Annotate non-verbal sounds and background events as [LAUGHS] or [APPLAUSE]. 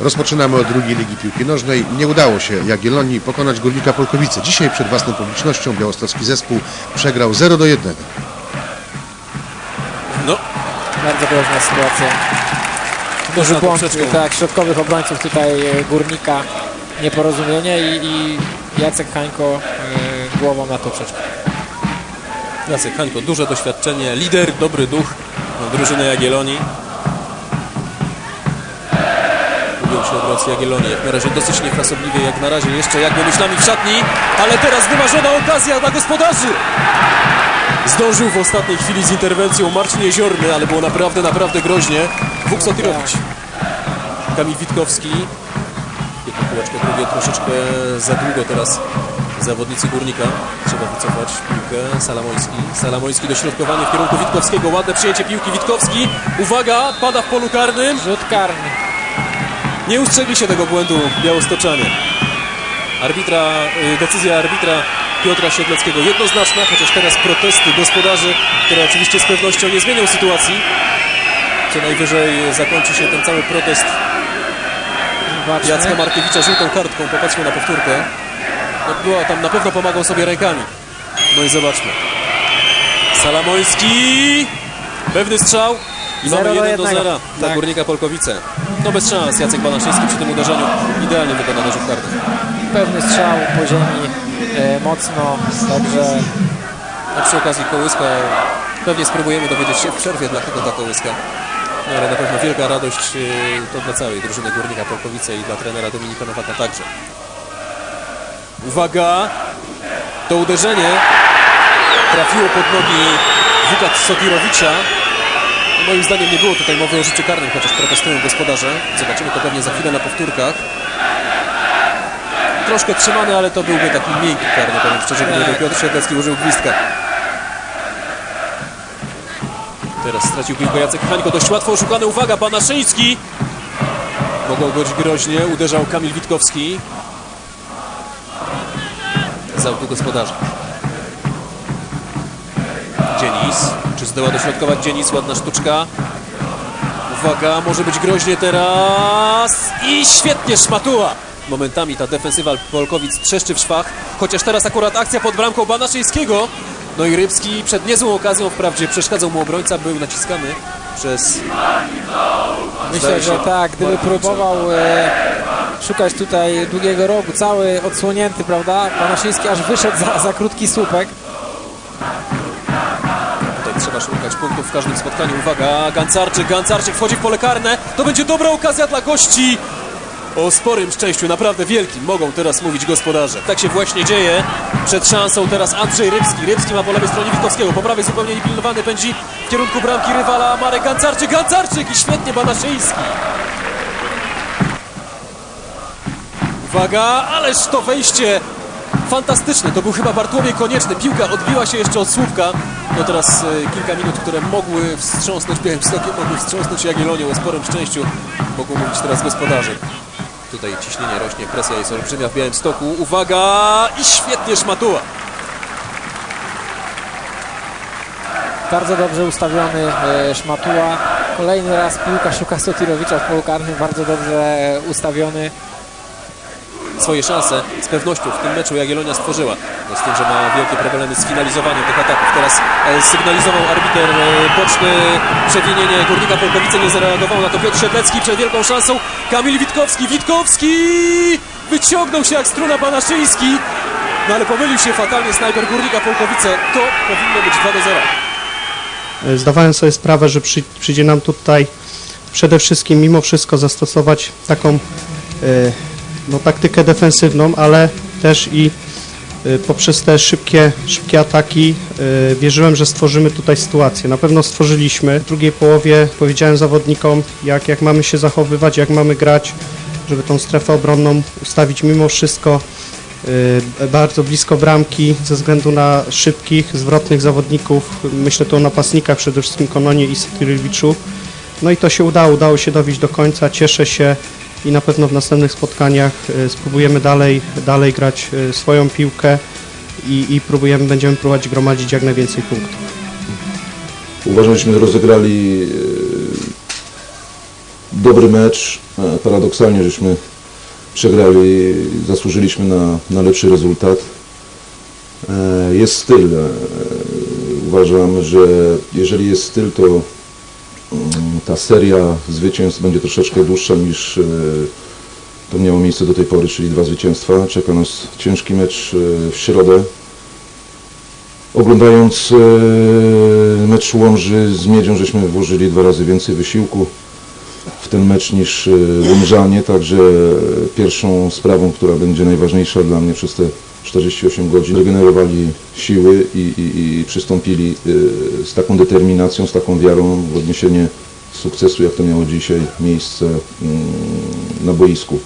Rozpoczynamy od drugiej Ligi Piłki Nożnej. Nie udało się Jagiellonii pokonać Górnika Polkowice. Dzisiaj przed własną publicznością białostocki zespół przegrał 0 do 1. No, Bardzo groźna sytuacja. Duży błąd tak, środkowych obrońców tutaj e, Górnika, nieporozumienie i, i Jacek Hańko e, głową na poprzeczkę. Jacek Hańko, duże doświadczenie, lider, dobry duch drużyny Jagiellonii. Się Jagiellonii, jak na razie dosyć niefrasobliwie, jak na razie jeszcze jakby myślami w szatni, ale teraz wymarzona okazja dla gospodarzy. Zdążył w ostatniej chwili z interwencją Marcin Jeziorny, ale było naprawdę, naprawdę groźnie. Wuk Sotirowicz. Kamil Witkowski. Jedno kółeczko, drugie troszeczkę za długo teraz zawodnicy Górnika. Trzeba wycofać piłkę. Salamoński. Salamoński dośrodkowanie w kierunku Witkowskiego. Ładne przyjęcie piłki Witkowski. Uwaga, pada w polu karnym. Rzut karny. Nie ustrzegli się tego błędu białostoczanie. Arbitra, y, decyzja arbitra Piotra Siedleckiego jednoznaczna, chociaż teraz protesty gospodarzy, które oczywiście z pewnością nie zmienią sytuacji. Co najwyżej zakończy się ten cały protest Zobaczmy. Jacka Markiewicza żółtą kartką. Popatrzmy na powtórkę. No była tam, na pewno pomagał sobie rękami. No i zobaczmy. Salamoński. Pewny strzał. I Zero mamy do 1 do jednego. 0 dla Tak. Górnika Polkowice. No bez szans. Jacek Banaszyński przy tym uderzeniu. Idealnie wykonany rzut karny. Pewny strzał po ziemi, e, mocno, dobrze. A przy okazji kołyska pewnie spróbujemy dowiedzieć się w przerwie, dlaczego ta kołyska. No ale na pewno wielka radość yy, to dla całej drużyny Górnika Polkowice i dla trenera Dominika Nowaka także. Uwaga! To uderzenie trafiło pod nogi Wukat Sotirowicza. Moim zdaniem nie było tutaj mowy o rzucie karnym, chociaż protestują gospodarze. Zobaczymy to pewnie za chwilę na powtórkach. Troszkę trzymany, ale to byłby taki miękki karny, powiem szczerze, gdyby Piotr Siedlecki użył gwizdka. Teraz stracił piłkę Jacek Hańko, dość łatwo oszukany. Uwaga, Banaszyński! Mogło być groźnie, uderzał Kamil Witkowski. Z autu gospodarza. Dzienis. Czy zdoła dośrodkować Dzienis? Ładna sztuczka. Uwaga, może być groźnie teraz. I świetnie szmatuła. Momentami ta defensywa Polkowic trzeszczy w szwach. Chociaż teraz akurat akcja pod bramką Banaszyńskiego. No i Rybski przed niezłą okazją, wprawdzie przeszkadzał mu obrońca, był naciskany przez... Myślę, że tak, gdyby próbował e, szukać tutaj długiego rogu, cały odsłonięty, prawda? Panaszyński aż wyszedł za, za krótki słupek. Szukać punktów w każdym spotkaniu. Uwaga, Gancarczyk, Gancarczyk wchodzi w pole karne. To będzie dobra okazja dla gości. O sporym szczęściu, naprawdę wielkim, mogą teraz mówić gospodarze. Tak się właśnie dzieje. Przed szansą teraz Andrzej Rybski. Rybski ma po lewej stronie Witkowskiego. Po prawej zupełnie niepilnowany pędzi w kierunku bramki rywala Marek Gancarczyk. Gancarczyk i świetnie Banaszyński. Uwaga, ależ to wejście fantastyczne. To był chyba Bartłomiej Konieczny. Piłka odbiła się jeszcze od słupka. No teraz e, kilka minut, które mogły wstrząsnąć [LAUGHS] Białymstokiem, mogły wstrząsnąć Jagiellonią o sporym szczęściu. Mogą mówić teraz gospodarze. Tutaj ciśnienie rośnie, presja jest olbrzymia w Białymstoku. Uwaga! I świetnie szmatuła. Bardzo dobrze ustawiony e, Szmatuła. Kolejny raz piłka szuka Sotirowicza w polu karnym, bardzo dobrze e, ustawiony. Swoje szanse z pewnością w tym meczu Jagiellonia stworzyła. No z tym, że ma wielkie problemy z finalizowaniem tych ataków. Teraz e, sygnalizował arbiter e, boczny przewinienie Górnika Polkowice. Nie zareagował na to Piotr Siedlecki przed wielką szansą. Kamil Witkowski. Witkowski wyciągnął się jak struna Banaszyński. No ale pomylił się fatalnie snajper Górnika Polkowice. To powinno być 2 do 0. Zdawałem sobie sprawę, że przy, przyjdzie nam tutaj przede wszystkim mimo wszystko zastosować taką e, no, taktykę defensywną, ale też i e, poprzez te szybkie, szybkie ataki e, wierzyłem, że stworzymy tutaj sytuację. Na pewno stworzyliśmy. W drugiej połowie powiedziałem zawodnikom, jak, jak mamy się zachowywać, jak mamy grać, żeby tą strefę obronną ustawić mimo wszystko y, bardzo blisko bramki ze względu na szybkich, zwrotnych zawodników. Myślę tu o napastnikach, przede wszystkim Kononie i Satyrowiczu. No i to się udało, udało się dowieść do końca. Cieszę się i na pewno w następnych spotkaniach y, spróbujemy dalej, dalej grać y, swoją piłkę i, i próbujemy, będziemy próbować gromadzić jak najwięcej punktów. Uważam, żeśmy rozegrali e, dobry mecz. E, Paradoksalnie żeśmy przegrali, zasłużyliśmy na, na lepszy rezultat. E, Jest styl. E, Uważam, że jeżeli jest styl, to ta seria zwycięstw będzie troszeczkę dłuższa niż e, to miało miejsce do tej pory, czyli dwa zwycięstwa. Czeka nas ciężki mecz e, w środę. Oglądając e, mecz Łomży z Miedzią, żeśmy włożyli dwa razy więcej wysiłku w ten mecz niż Łomżanie, także pierwszą sprawą, która będzie najważniejsza dla mnie przez te 48 godzin, regenerowali siły i, i, i przystąpili z taką determinacją, z taką wiarą w odniesienie sukcesu, jak to miało dzisiaj miejsce mm, na boisku.